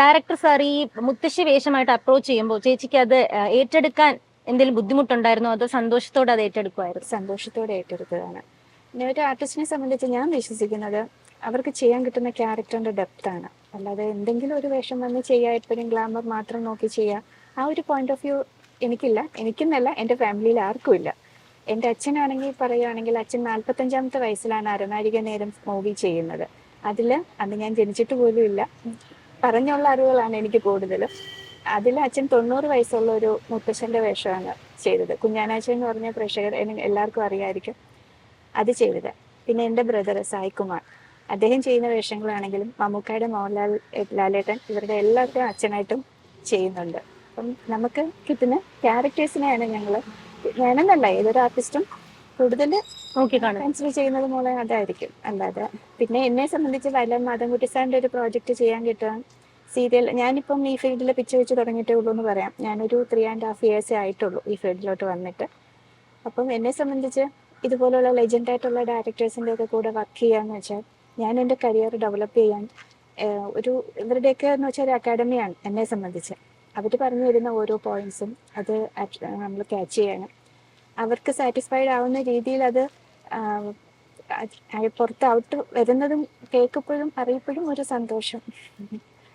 Director sir ഈ മുത്തശ്ശി വേഷമായിട്ട് approach ചെയ്യുമ്പോൾ ചേച്ചിക്ക് അത് ഏറ്റെടുക്കാൻ എന്തെങ്കിലും ബുദ്ധിമുട്ടുണ്ടായിരുന്നോ? അതോ സന്തോഷത്തോടെ അത് ഏറ്റെടുക്കുമായിരുന്നു? സന്തോഷത്തോടെ ഏറ്റെടുത്തതാണ്. പിന്നെ ഒരു ആർട്ടിസ്റ്റിനെ സംബന്ധിച്ച് ഞാൻ വിശ്വസിക്കുന്നത് അവർക്ക് ചെയ്യാൻ കിട്ടുന്ന ക്യാരക്ടറിന്റെ ഡെപ്ത് ആണ്. അല്ലാതെ എന്തെങ്കിലും ഒരു വേഷം വന്ന് ചെയ്യുക എപ്പോഴും ഗ്ലാമർ മാത്രം നോക്കി ചെയ്യുക ആ ഒരു പോയിന്റ് ഓഫ് വ്യൂ എനിക്കില്ല. എനിക്കെന്നല്ല എന്റെ ഫാമിലിയിൽ ആർക്കും ഇല്ല. എന്റെ അച്ഛനാണെങ്കിൽ പറയുകയാണെങ്കിൽ അച്ഛൻ നാൽപ്പത്തഞ്ചാമത്തെ വയസ്സിലാണ് അരനാരിക നേരം മൂവി ചെയ്യുന്നത്. അതിൽ അന്ന് ഞാൻ ജനിച്ചിട്ട് പോലും ഇല്ല. പറഞ്ഞുള്ള അറിവുകളാണ് എനിക്ക് കൂടുതലും. അതിൽ അച്ഛൻ തൊണ്ണൂറ് വയസ്സുള്ള ഒരു മുത്തശ്ശന്റെ വേഷമാണ് ചെയ്തത്. കുഞ്ഞാനാച്ചൻ എന്ന് പറഞ്ഞ പ്രേക്ഷകർ എല്ലാവർക്കും അറിയായിരിക്കും അത് ചെയ്തത്. പിന്നെ എന്റെ ബ്രദർ സായികുമാർ അദ്ദേഹം ചെയ്യുന്ന വേഷങ്ങളാണെങ്കിലും മമ്മൂക്കായുടെ മോഹൻലാൽ ലാലേട്ടൻ ഇവരുടെ എല്ലാവരുടെയും അച്ഛനായിട്ടും ചെയ്യുന്നുണ്ട്. അപ്പം നമുക്ക് കിട്ടുന്ന ക്യാരക്ടേഴ്സിനെയാണ് ഞങ്ങൾ ഞാനെന്നല്ല ഏതൊരു ആർട്ടിസ്റ്റും കൂടുതൽ നോക്കി കാണും. കൺസിഡർ ചെയ്യുന്നത് മൂലം അതായിരിക്കും. അല്ലാതെ പിന്നെ എന്നെ സംബന്ധിച്ച് വല്ല മാധവൻകുട്ടി സാറിന്റെ ഒരു പ്രോജക്റ്റ് ചെയ്യാൻ കിട്ടാൻ സീരിയൽ ഞാനിപ്പം ഈ ഫീൽഡിൽ പിച്ച് വെച്ച് തുടങ്ങിയിട്ടേ ഉള്ളൂ എന്ന് പറയാം. ഞാനൊരു ത്രീ ആൻഡ് ഹാഫ് ഇയേഴ്സേ ആയിട്ടുള്ളൂ ഈ ഫീൽഡിലോട്ട് വന്നിട്ട്. അപ്പം എന്നെ സംബന്ധിച്ച് ഇതുപോലുള്ള ലെജൻഡ് ആയിട്ടുള്ള ഡയറക്ടേഴ്സിന്റെ ഒക്കെ കൂടെ വർക്ക് ചെയ്യാന്ന് വെച്ചാൽ ഞാൻ എന്റെ കരിയർ ഡെവലപ്പ് ചെയ്യാൻ ഒരു ഇവരുടെയൊക്കെ എന്ന് വെച്ചാൽ ഒരു അക്കാഡമിയാണ് എന്നെ സംബന്ധിച്ച്. അവർ പറഞ്ഞു തരുന്ന ഓരോ പോയിന്റ്സും അത് നമ്മൾ ക്യാച്ച് ചെയ്യാനും അവർക്ക് സാറ്റിസ്ഫൈഡ് ആവുന്ന രീതിയിൽ അത് പുറത്ത് ഔട്ട് വരുന്നതും കേൾക്കുമ്പോഴും അറിയപ്പോഴും ഒരു സന്തോഷം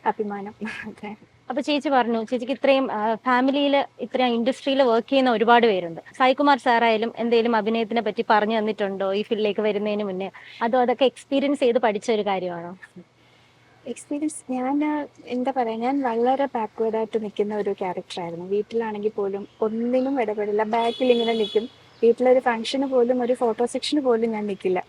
അഭിമാനം. അതെ. അപ്പൊ ചേച്ചി പറഞ്ഞു ചേച്ചിക്ക് ഇത്രയും ഫാമിലിയിൽ ഇത്രയും ഇൻഡസ്ട്രിയിൽ വർക്ക് ചെയ്യുന്ന ഒരുപാട് പേരുണ്ട്. സായികുമാർ സാറായാലും എന്തെങ്കിലും അഭിനയത്തിനെ പറ്റി പറഞ്ഞു തന്നിട്ടുണ്ടോ ഈ ഫീൽഡിലേക്ക് വരുന്നതിന് മുന്നേ? അതോ അതൊക്കെ എക്സ്പീരിയൻസ് ചെയ്ത് പഠിച്ച ഒരു കാര്യമാണോ? എക്സ്പീരിയൻസ് ഞാൻ എന്താ പറയാ ഞാൻ വളരെ ബാക്ക്വേർഡ് ആയിട്ട് നിൽക്കുന്ന ഒരു ക്യാരക്ടറായിരുന്നു വീട്ടിലാണെങ്കിൽ പോലും ഒന്നിനും ഇടപെടില്ല. ബാക്കിൽ ഇങ്ങനെ നിൽക്കും. വീട്ടിലൊരു ഫംഗ്ഷന് പോലും ഒരു ഫോട്ടോ സെക്ഷന് പോലും ഞാൻ നിൽക്കില്ല.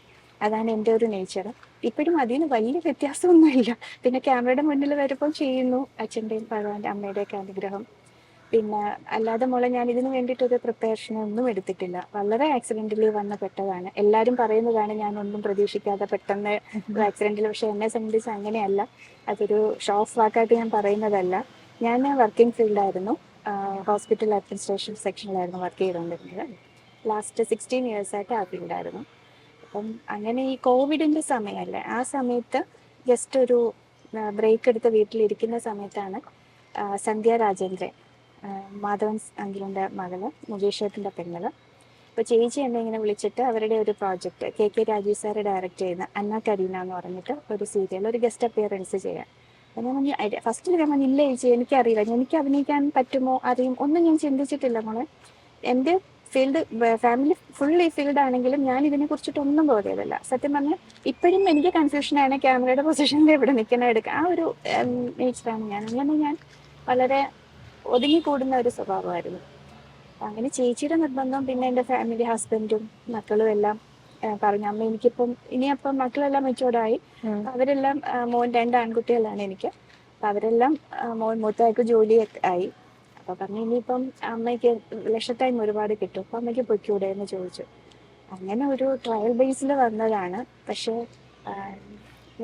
അതാണ് എന്റെ ഒരു നേച്ചർ ഇപ്പോഴും അതിന് വലിയ വ്യത്യാസമൊന്നുമില്ല. പിന്നെ ക്യാമറയുടെ മുന്നിൽ വരുമ്പോൾ ചെയ്യുന്നു അച്ഛന്റെയും ഭഗവാന്റെ അമ്മയുടെയൊക്കെ അനുഗ്രഹം. പിന്നെ അല്ലാതെ മോളെ ഞാൻ ഇതിന് വേണ്ടിയിട്ടൊരു പ്രിപ്പറേഷൻ ഒന്നും എടുത്തിട്ടില്ല. വളരെ ആക്സിഡന്റലി വന്ന പെട്ടതാണ്. എല്ലാവരും പറയുന്നതാണ് ഞാൻ ഒന്നും പ്രതീക്ഷിക്കാതെ പെട്ടെന്ന് ആക്സിഡന്റിൽ പക്ഷെ എന്നെ സംബന്ധിച്ച് അങ്ങനെയല്ല. അതൊരു ഷോഫ് വാക്കായിട്ട് ഞാൻ പറയുന്നതല്ല. ഞാൻ വർക്കിംഗ് ഫീൽഡായിരുന്നു ഹോസ്പിറ്റൽ അഡ്മിനിസ്ട്രേഷൻ സെക്ഷനിലായിരുന്നു വർക്ക് ചെയ്തുകൊണ്ടിരുന്നത് ലാസ്റ്റ് സിക്സ്റ്റീൻ ഇയേഴ്സായിട്ട് ആ ഫീൽഡായിരുന്നു അപ്പം അങ്ങനെ ഈ കോവിഡിന്റെ സമയമല്ലേ ആ സമയത്ത് ജസ്റ്റ് ഒരു ബ്രേക്ക് എടുത്ത് വീട്ടിലിരിക്കുന്ന സമയത്താണ് സന്ധ്യ രാജേന്ദ്രൻ. മാധവൻ അങ്കിളിന്റെ മകൾ മുകേഷേട്ടന്റെ പെങ്ങൾ. അപ്പോൾ ചേച്ചി എന്നെ ഇങ്ങനെ വിളിച്ചിട്ട് അവരുടെ ഒരു project K K Rajeev sir direct ചെയ്യുന്ന അന്ന കരീന എന്ന് പറഞ്ഞിട്ട് ഒരു സീരിയൽ ഒരു ഗസ്റ്റ് അപ്പിയറൻസ് ചെയ്യാൻ. ഞാൻ പറഞ്ഞു ഫസ്റ്റിൽ ഞാൻ പറഞ്ഞു ഇല്ല ചേച്ചി എനിക്കറിയില്ല. എനിക്ക് അഭിനയിക്കാൻ പറ്റുമോ? അറിയും. ഒന്നും ഞാൻ ചിന്തിച്ചിട്ടില്ല മോളെ. എന്റെ ഫീൽഡ് ഫാമിലി ഫുൾ ഈ ഫീൽഡ് ആണെങ്കിലും ഞാൻ ഇതിനെ കുറിച്ചിട്ടൊന്നും ബോധ്യതല്ല സത്യം പറഞ്ഞാൽ ഇപ്പോഴും എനിക്ക് കൺഫ്യൂഷനാണ് ക്യാമറയുടെ പൊസിഷനിൽ എവിടെ നിൽക്കണം എടുക്കുക ആ ഒരു നേച്ചറാണ് ഞാൻ. അങ്ങനെ ഞാൻ വളരെ ഒതുങ്ങിക്കൂടുന്ന ഒരു സ്വഭാവമായിരുന്നു. അങ്ങനെ ചേച്ചിയുടെ നിർബന്ധം പിന്നെ എന്റെ ഫാമിലി ഹസ്ബൻഡും മക്കളും എല്ലാം പറഞ്ഞു അമ്മ എനിക്കിപ്പം ഇനിയപ്പം മക്കളെല്ലാം മെച്ചോർഡായി അവരെല്ലാം മോൻ രണ്ട് ആൺകുട്ടികളാണ് എനിക്ക്. അപ്പൊ അവരെല്ലാം മോൻ മൂത്തയാൾക്ക് ജോലി ആയി. അപ്പൊ പറഞ്ഞു ഇനിയിപ്പം അമ്മയ്ക്ക് ലക്ഷ ടൈം ഒരുപാട് കിട്ടും. അപ്പൊ അമ്മയ്ക്ക് പൊയ്ക്കൂടെ? എന്ന് ചോദിച്ചു. അങ്ങനെ ഒരു ട്രയൽ ബേസിൽ വന്നതാണ്. പക്ഷേ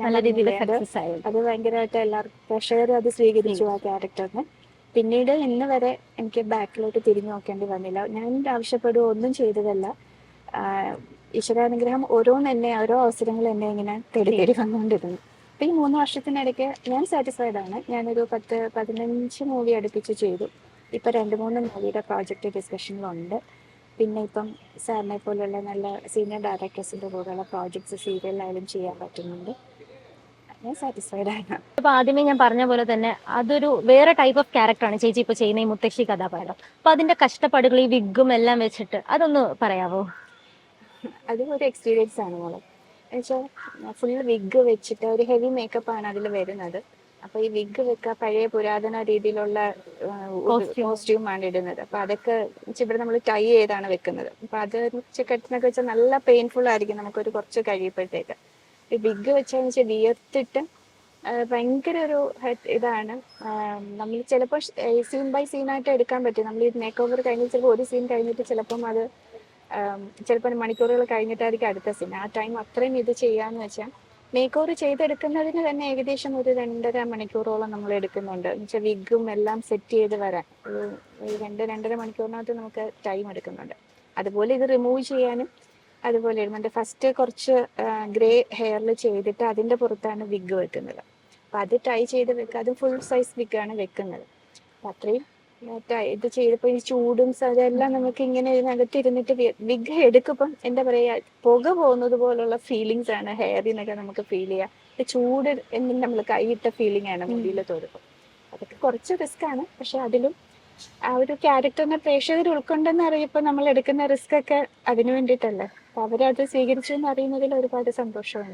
നല്ല രീതിയിൽ അത് ഭയങ്കരമായിട്ട് എല്ലാവർക്കും പ്രഷർ അത് സ്വീകരിച്ചു ആ ക്യാരക്ടറിനെ പിന്നീട് ഇന്ന് വരെ എനിക്ക് ബാക്കിലോട്ട് തിരിഞ്ഞു നോക്കേണ്ടി വന്നില്ല. ഞാൻ ആവശ്യപ്പെടുക ഒന്നും ചെയ്തതല്ല. ഈശ്വരാനുഗ്രഹം ഓരോന്ന് എന്നെ ഓരോ അവസരങ്ങൾ എന്നെ ഇങ്ങനെ തേടി തേടി വന്നുകൊണ്ടിരുന്നു. അപ്പൊ ഈ മൂന്ന് വർഷത്തിനിടയ്ക്ക് ഞാൻ സാറ്റിസ്ഫൈഡ് ആണ്. ഞാനൊരു പത്ത് പതിനഞ്ച് മൂവി അടുപ്പിച്ച് ചെയ്തു. ഇപ്പൊ രണ്ട് മൂന്ന് മൂവിയുടെ പ്രോജക്റ്റ് ഡിസ്കഷനിലുണ്ട് പിന്നെ ഇപ്പം സാറിനെ പോലുള്ള നല്ല സീനിയർ ഡയറക്ടേഴ്സിന്റെ കൂടെയുള്ള പ്രോജക്ട്സ് സീരിയലായാലും ചെയ്യാൻ പറ്റുന്നുണ്ട്. ഞാൻ സാറ്റിസ്ഫൈഡ് ആണ് അപ്പൊ ആദ്യമേ ഞാൻ പറഞ്ഞ പോലെ തന്നെ അതൊരു വേറെ ടൈപ്പ് ഓഫ് ക്യാരക്ടറാണ് ചേച്ചി ഇപ്പൊ ചെയ്യുന്ന ഈ മുത്തശ്ശി കഥാപാത്രം. അപ്പൊ അതിന്റെ കഷ്ടപ്പാടുകൾ ഈ വിഗും എല്ലാം വെച്ചിട്ട് അതൊന്ന് പറയാവോ? അതും ഒരു എക്സ്പീരിയൻസ് ആണ് മോളെ. എന്നുവെച്ചാൽ ഫുൾ വിഗ് വെച്ചിട്ട് ഒരു ഹെവി മേക്കപ്പ് ആണ് അതിൽ വരുന്നത്. അപ്പൊ ഈ വിഗ് വെക്ക പഴയ പുരാതന രീതിയിലുള്ള. കോസ്റ്റ്യൂം ആണ് ഇടുന്നത്. അപ്പൊ അതൊക്കെ ഇവിടെ നമ്മൾ ടൈ ചെയ്താണ് വെക്കുന്നത്. അപ്പൊ അത് വെച്ച് കെട്ടുന്നൊക്കെ വെച്ചാൽ നല്ല പെയിൻഫുൾ ആയിരിക്കും. നമുക്കൊരു കുറച്ച് കഴിയുമ്പോഴത്തേക്ക്. വിഗ് വെച്ചാന്ന് വെച്ചാൽ വിയർത്തിട്ട് ഭയങ്കര ഒരു ഇതാണ്. നമ്മൾ ചിലപ്പോൾ സീൻ ബൈ സീനായിട്ട് എടുക്കാൻ പറ്റും. നമ്മൾ ഈ മേക്ക് ഓവർ കഴിഞ്ഞ് ചിലപ്പോൾ ഒരു സീൻ കഴിഞ്ഞിട്ട് ചിലപ്പം അത് ചിലപ്പോൾ മണിക്കൂറുകൾ കഴിഞ്ഞിട്ടായിരിക്കും അടുത്ത സീൻ ആ ടൈം അത്രയും ഇത് ചെയ്യാന്ന് വെച്ചാൽ മേക്ക് ഓവർ ചെയ്തെടുക്കുന്നതിന് തന്നെ ഏകദേശം ഒരു രണ്ടര മണിക്കൂറോളം നമ്മൾ എടുക്കുന്നുണ്ട്. എന്നുവെച്ചാൽ വിഗും എല്ലാം സെറ്റ് ചെയ്ത് വരാൻ. ഒരു രണ്ട് രണ്ടര മണിക്കൂറിനകത്ത് നമുക്ക് ടൈം എടുക്കുന്നുണ്ട്. അതുപോലെ ഇത് റിമൂവ് ചെയ്യാനും അതുപോലെ ഇടുന്നുണ്ട് ഫസ്റ്റ് കുറച്ച് ഗ്രേ ഹെയറിൽ ചെയ്തിട്ട് അതിന്റെ പുറത്താണ് വിഗ് വെക്കുന്നത്. അപ്പം അത് ട്രൈ ചെയ്ത് വെക്കുക അത് ഫുൾ സൈസ് വിഗ് ആണ് വെക്കുന്നത്. അപ്പം അത്രയും ഇത് ചെയ്തപ്പോൾ ഈ ചൂടും അതെല്ലാം നമുക്ക് ഇങ്ങനെ ഇതിനകത്ത് ഇരുന്നിട്ട് വിഗ് എടുക്കുമ്പം എന്താ പറയാ പുക പോകുന്നത് പോലുള്ള ഫീലിങ്സ് ആണ് ഹെയറിനൊക്കെ നമുക്ക് ഫീൽ ചെയ്യാം. ഈ ചൂട് എന്നും നമ്മൾ കൈയിട്ട ഫീലിംഗ് ആണ് മുടിയിൽ തോരുമ്പോൾ അതൊക്കെ കുറച്ച് റിസ്ക് ആണ് പക്ഷെ അതിലും ആ ഒരു ക്യാരക്ടറിനെ പ്രേക്ഷകർ ഉൾക്കൊണ്ടെന്ന് അറിയപ്പോൾ നമ്മൾ എടുക്കുന്ന റിസ്ക് ഒക്കെ അതിനു വേണ്ടിയിട്ടല്ലേ? അവരത് സ്വീകരിച്ചു എന്ന് അറിയുന്നതിൽ ഒരുപാട് സന്തോഷമുണ്ട്.